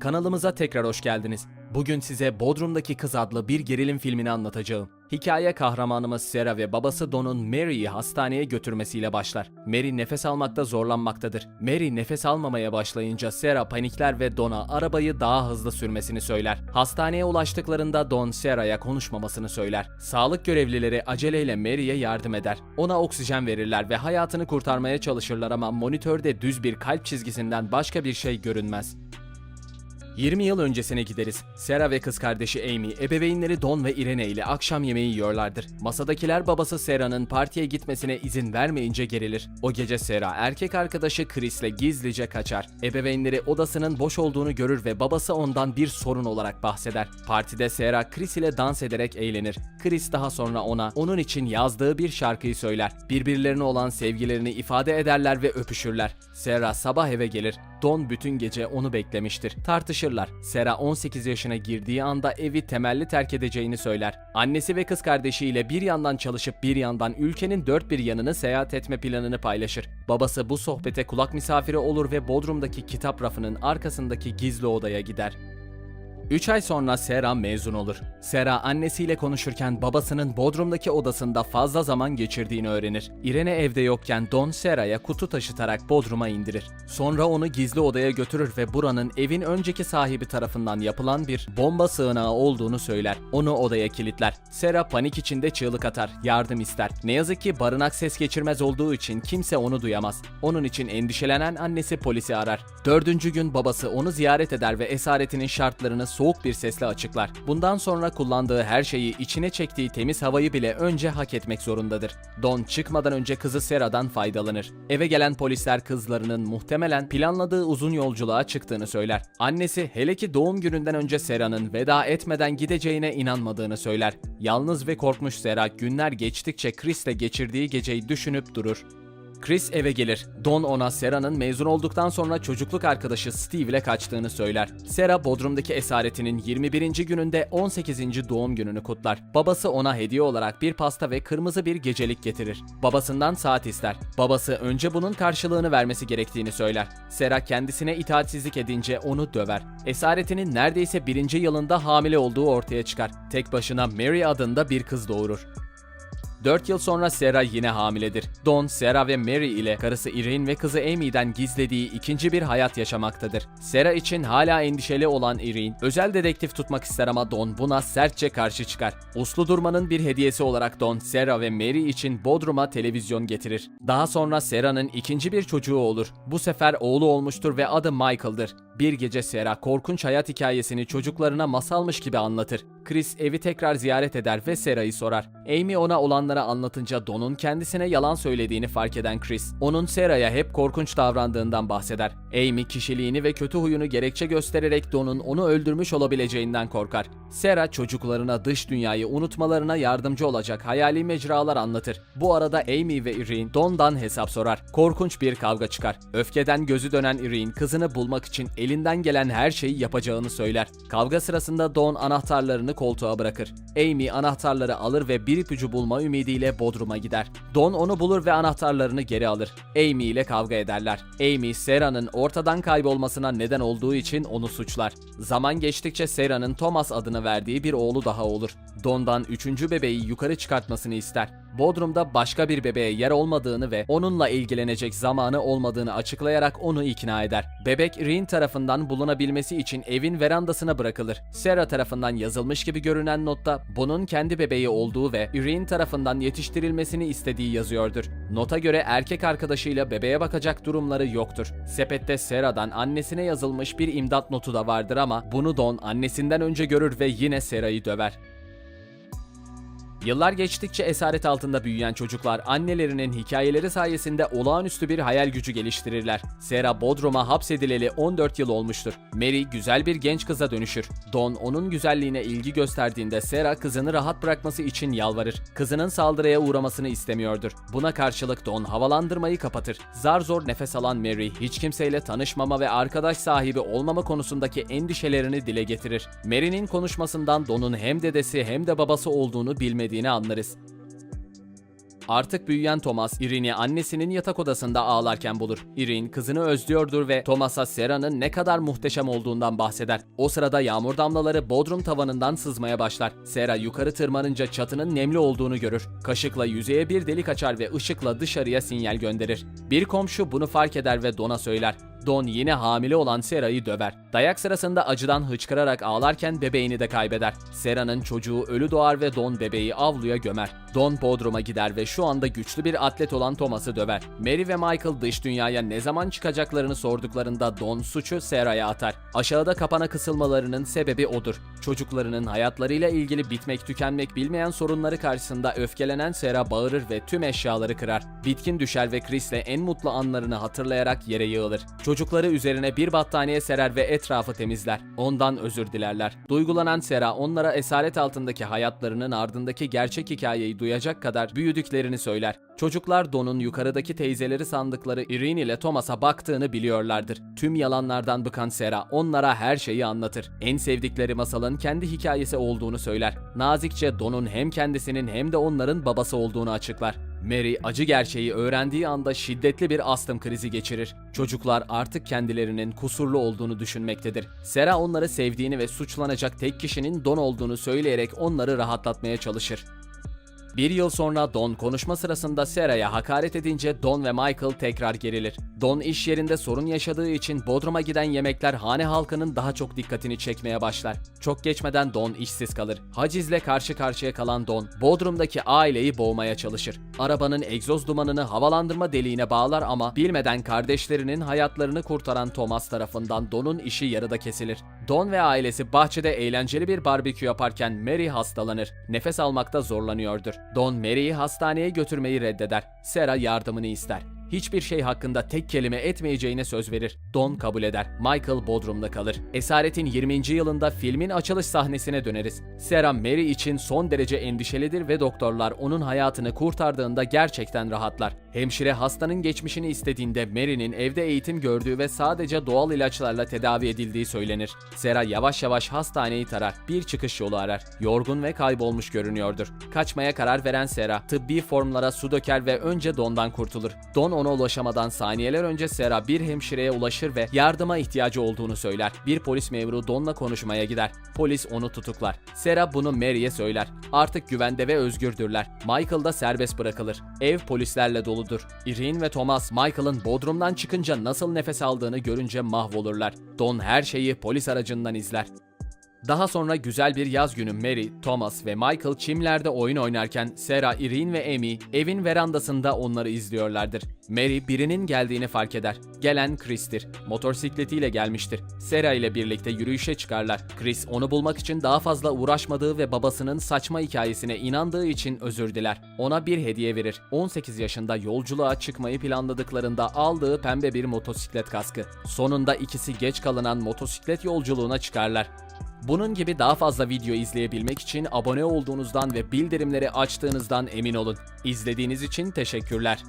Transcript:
Kanalımıza tekrar hoş geldiniz. Bugün size Bodrum'daki Kız adlı bir gerilim filmini anlatacağım. Hikaye kahramanımız Sarah ve babası Don'un Mary'i hastaneye götürmesiyle başlar. Mary nefes almakta zorlanmaktadır. Mary nefes almamaya başlayınca Sarah panikler ve Don'a arabayı daha hızlı sürmesini söyler. Hastaneye ulaştıklarında Don Sarah'ya konuşmamasını söyler. Sağlık görevlileri aceleyle Mary'e yardım eder. Ona oksijen verirler ve hayatını kurtarmaya çalışırlar ama monitörde düz bir kalp çizgisinden başka bir şey görünmez. 20 yıl öncesine gideriz. Sarah ve kız kardeşi Amy, ebeveynleri Don ve Irene ile akşam yemeği yiyorlardır. Masadakiler babası Sarah'nın partiye gitmesine izin vermeyince gerilir. O gece Sarah, erkek arkadaşı Chris'le gizlice kaçar. Ebeveynleri odasının boş olduğunu görür ve babası ondan bir sorun olarak bahseder. Partide Sarah, Chris ile dans ederek eğlenir. Chris daha sonra ona onun için yazdığı bir şarkıyı söyler. Birbirlerine olan sevgilerini ifade ederler ve öpüşürler. Sarah sabah eve gelir. Don bütün gece onu beklemiştir. Tartışırlar. Sera 18 yaşına girdiği anda evi temelli terk edeceğini söyler. Annesi ve kız kardeşiyle bir yandan çalışıp bir yandan ülkenin dört bir yanını seyahat etme planını paylaşır. Babası bu sohbete kulak misafiri olur ve Bodrum'daki kitap rafının arkasındaki gizli odaya gider. 3 ay sonra Sera mezun olur. Sera annesiyle konuşurken babasının Bodrum'daki odasında fazla zaman geçirdiğini öğrenir. Irene evde yokken Don Sera'ya kutu taşıtarak Bodrum'a indirir. Sonra onu gizli odaya götürür ve buranın evin önceki sahibi tarafından yapılan bir bomba sığınağı olduğunu söyler. Onu odaya kilitler. Sera panik içinde çığlık atar, yardım ister. Ne yazık ki barınak ses geçirmez olduğu için kimse onu duyamaz. Onun için endişelenen annesi polisi arar. Dördüncü gün babası onu ziyaret eder ve esaretinin şartlarını soğuk bir sesle açıklar. Bundan sonra kullandığı her şeyi içine çektiği temiz havayı bile önce hak etmek zorundadır. Don çıkmadan önce kızı Sera'dan faydalanır. Eve gelen polisler kızlarının muhtemelen planladığı uzun yolculuğa çıktığını söyler. Annesi hele ki doğum gününden önce Sera'nın veda etmeden gideceğine inanmadığını söyler. Yalnız ve korkmuş Sera günler geçtikçe Chris'le geçirdiği geceyi düşünüp durur. Chris eve gelir. Don ona Sera'nın mezun olduktan sonra çocukluk arkadaşı Steve ile kaçtığını söyler. Sera Bodrum'daki esaretinin 21. gününde 18. doğum gününü kutlar. Babası ona hediye olarak bir pasta ve kırmızı bir gecelik getirir. Babasından saat ister. Babası önce bunun karşılığını vermesi gerektiğini söyler. Sera kendisine itaatsizlik edince onu döver. Esaretinin neredeyse birinci yılında hamile olduğu ortaya çıkar. Tek başına Mary adında bir kız doğurur. 4 yıl sonra Sarah yine hamiledir. Don, Sarah ve Mary ile karısı Irene ve kızı Amy'den gizlediği ikinci bir hayat yaşamaktadır. Sarah için hala endişeli olan Irene, özel dedektif tutmak ister ama Don buna sertçe karşı çıkar. Uslu durmanın bir hediyesi olarak Don, Sarah ve Mary için Bodrum'a televizyon getirir. Daha sonra Sarah'nın ikinci bir çocuğu olur. Bu sefer oğlu olmuştur ve adı Michael'dır. Bir gece Sarah korkunç hayat hikayesini çocuklarına masalmış gibi anlatır. Chris evi tekrar ziyaret eder ve Sarah'yı sorar. Amy ona olanları anlatınca Don'un kendisine yalan söylediğini fark eden Chris, onun Sarah'ya hep korkunç davrandığından bahseder. Amy kişiliğini ve kötü huyunu gerekçe göstererek Don'un onu öldürmüş olabileceğinden korkar. Sarah çocuklarına dış dünyayı unutmalarına yardımcı olacak hayali mecralar anlatır. Bu arada Amy ve Irene Don'dan hesap sorar. Korkunç bir kavga çıkar. Öfkeden gözü dönen Irene kızını bulmak için elinden gelen her şeyi yapacağını söyler. Kavga sırasında Don anahtarlarını koltuğa bırakır. Amy anahtarları alır ve bir ipucu bulma ümidiyle Bodrum'a gider. Don onu bulur ve anahtarlarını geri alır. Amy ile kavga ederler. Amy, Sarah'nın ortadan kaybolmasına neden olduğu için onu suçlar. Zaman geçtikçe Sarah'nın Thomas adını verdiği bir oğlu daha olur. Don'dan üçüncü bebeği yukarı çıkartmasını ister. Bodrum'da başka bir bebeğe yer olmadığını ve onunla ilgilenecek zamanı olmadığını açıklayarak onu ikna eder. Bebek Rin tarafından bulunabilmesi için evin verandasına bırakılır. Sarah tarafından yazılmış gibi görünen notta bunun kendi bebeği olduğu ve Rin tarafından yetiştirilmesini istediği yazıyordur. Nota göre erkek arkadaşıyla bebeğe bakacak durumları yoktur. Sepette Sarah'dan annesine yazılmış bir imdat notu da vardır ama bunu Don annesinden önce görür ve yine Sarah'ı döver. Yıllar geçtikçe esaret altında büyüyen çocuklar annelerinin hikayeleri sayesinde olağanüstü bir hayal gücü geliştirirler. Sarah Bodrum'a hapsedileli 14 yıl olmuştur. Mary güzel bir genç kıza dönüşür. Don onun güzelliğine ilgi gösterdiğinde Sarah kızını rahat bırakması için yalvarır. Kızının saldırıya uğramasını istemiyordur. Buna karşılık Don havalandırmayı kapatır. Zar zor nefes alan Mary hiç kimseyle tanışmama ve arkadaş sahibi olmama konusundaki endişelerini dile getirir. Mary'nin konuşmasından Don'un hem dedesi hem de babası olduğunu bilmediğini anlarız. Artık büyüyen Thomas, Irene'i annesinin yatak odasında ağlarken bulur. Irene kızını özlüyordur ve Thomas'a Sera'nın ne kadar muhteşem olduğundan bahseder. O sırada yağmur damlaları bodrum tavanından sızmaya başlar. Sera yukarı tırmanınca çatının nemli olduğunu görür. Kaşıkla yüzeye bir delik açar ve ışıkla dışarıya sinyal gönderir. Bir komşu bunu fark eder ve Don'a söyler. Don yine hamile olan Sera'yı döver. Dayak sırasında acıdan hıçkırarak ağlarken bebeğini de kaybeder. Sera'nın çocuğu ölü doğar ve Don bebeği avluya gömer. Don Bodrum'a gider ve şu anda güçlü bir atlet olan Thomas'ı döver. Mary ve Michael dış dünyaya ne zaman çıkacaklarını sorduklarında Don suçu Sera'ya atar. Aşağıda kapana kısılmalarının sebebi odur. Çocuklarının hayatlarıyla ilgili bitmek tükenmek bilmeyen sorunları karşısında öfkelenen Sera bağırır ve tüm eşyaları kırar. Bitkin düşer ve Chris'le en mutlu anlarını hatırlayarak yere yığılır. Çocukları üzerine bir battaniye serer ve etrafı temizler. Ondan özür dilerler. Duygulanan Sera onlara esaret altındaki hayatlarının ardındaki gerçek hikayeyi duyacak kadar büyüdüklerini söyler. Çocuklar Don'un yukarıdaki teyzeleri sandıkları Irene ile Thomas'a baktığını biliyorlardır. Tüm yalanlardan bıkan Sera onlara her şeyi anlatır. En sevdikleri masalın kendi hikayesi olduğunu söyler. Nazikçe Don'un hem kendisinin hem de onların babası olduğunu açıklar. Mary acı gerçeği öğrendiği anda şiddetli bir astım krizi geçirir. Çocuklar artık kendilerinin kusurlu olduğunu düşünmektedir. Sera onları sevdiğini ve suçlanacak tek kişinin Don olduğunu söyleyerek onları rahatlatmaya çalışır. Bir yıl sonra Don konuşma sırasında Sera'ya hakaret edince Don ve Michael tekrar gerilir. Don iş yerinde sorun yaşadığı için Bodrum'a giden yemekler hane halkının daha çok dikkatini çekmeye başlar. Çok geçmeden Don işsiz kalır. Hacizle karşı karşıya kalan Don, Bodrum'daki aileyi boğmaya çalışır. Arabanın egzoz dumanını havalandırma deliğine bağlar ama bilmeden kardeşlerinin hayatlarını kurtaran Thomas tarafından Don'un işi yarıda kesilir. Don ve ailesi bahçede eğlenceli bir barbekü yaparken Mary hastalanır. Nefes almakta zorlanıyordur. Don Mary'i hastaneye götürmeyi reddeder. Sera yardımını ister. Hiçbir şey hakkında tek kelime etmeyeceğine söz verir. Don kabul eder. Michael Bodrum'da kalır. Esaret'in 20. yılında filmin açılış sahnesine döneriz. Sarah Mary için son derece endişelidir ve doktorlar onun hayatını kurtardığında gerçekten rahatlar. Hemşire hastanın geçmişini istediğinde Mary'nin evde eğitim gördüğü ve sadece doğal ilaçlarla tedavi edildiği söylenir. Sarah yavaş yavaş hastaneyi tarar. Bir çıkış yolu arar. Yorgun ve kaybolmuş görünüyordur. Kaçmaya karar veren Sarah tıbbi formlara su döker ve önce Don'dan kurtulur. Don ona ulaşamadan saniyeler önce Sarah bir hemşireye ulaşır ve yardıma ihtiyacı olduğunu söyler. Bir polis memuru Don'la konuşmaya gider. Polis onu tutuklar. Sarah bunu Mary'e söyler. Artık güvende ve özgürdürler. Michael da serbest bırakılır. Ev polislerle doludur. Irene ve Thomas Michael'ın bodrumdan çıkınca nasıl nefes aldığını görünce mahvolurlar. Don her şeyi polis aracından izler. Daha sonra güzel bir yaz günü Mary, Thomas ve Michael çimlerde oyun oynarken Sarah, Irene ve Amy evin verandasında onları izliyorlardır. Mary birinin geldiğini fark eder. Gelen Chris'tir. Motosikletiyle gelmiştir. Sarah ile birlikte yürüyüşe çıkarlar. Chris onu bulmak için daha fazla uğraşmadığı ve babasının saçma hikayesine inandığı için özür diler. Ona bir hediye verir. 18 yaşında yolculuğa çıkmayı planladıklarında aldığı pembe bir motosiklet kaskı. Sonunda ikisi geç kalınan motosiklet yolculuğuna çıkarlar. Bunun gibi daha fazla video izleyebilmek için abone olduğunuzdan ve bildirimleri açtığınızdan emin olun. İzlediğiniz için teşekkürler.